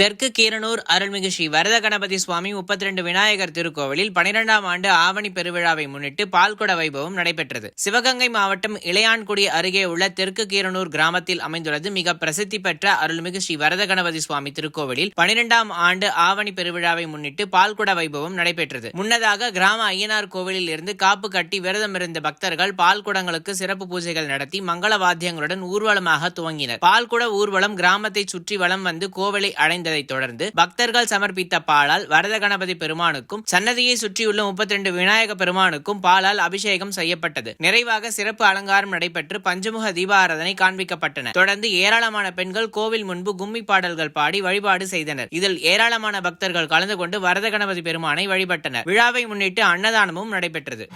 தெற்கு கீரனூர் அருள்மிகு ஸ்ரீ வரத கணபதி சுவாமி முப்பத்தி ரெண்டு விநாயகர் திருக்கோவிலில் பனிரெண்டாம் ஆண்டு ஆவணி பெருவிழாவை முன்னிட்டு பால்குட வைபவம் நடைபெற்றது. சிவகங்கை மாவட்டம் இளையான்குடி அருகே உள்ள தெற்கு கீரனூர் கிராமத்தில் அமைந்துள்ளது மிக பிரசித்தி பெற்ற அருள்மிகு ஸ்ரீ வரத கணபதி சுவாமி திருக்கோவிலில் பனிரெண்டாம் ஆண்டு ஆவணி பெருவிழாவை முன்னிட்டு பால்குட வைபவம் நடைபெற்றது. முன்னதாக கிராம ஐயனார் கோவிலில் இருந்து காப்பு கட்டி விரதம் இருந்த பக்தர்கள் பால்குடங்களுக்கு சிறப்பு பூஜைகள் நடத்தி மங்கள வாத்தியங்களுடன் ஊர்வலமாக துவங்கினர். பால்குட ஊர்வலம் கிராமத்தை சுற்றி வலம் வந்து கோவிலை அடைந்ததைத் தொடர்ந்து பக்தர்கள் சமர்ப்பித்த பாலால் வரத கணபதி பெருமானுக்கும் சன்னதியை சுற்றியுள்ள முப்பத்தி ரெண்டு விநாயக பெருமானுக்கும் பாலால் அபிஷேகம் செய்யப்பட்டது. நிறைவாக சிறப்பு அலங்காரம் நடைபெற்று பஞ்சமுக தீபாராதனை காண்பிக்கப்பட்டன. தொடர்ந்து ஏராளமான பெண்கள் கோவில் முன்பு கும்மி பாடல்கள் பாடி வழிபாடு செய்தனர். இதில் ஏராளமான பக்தர்கள் கலந்து கொண்டு வரத கணபதி பெருமானை வழிபட்டனர். விழாவை முன்னிட்டு அன்னதானமும் நடைபெற்றது.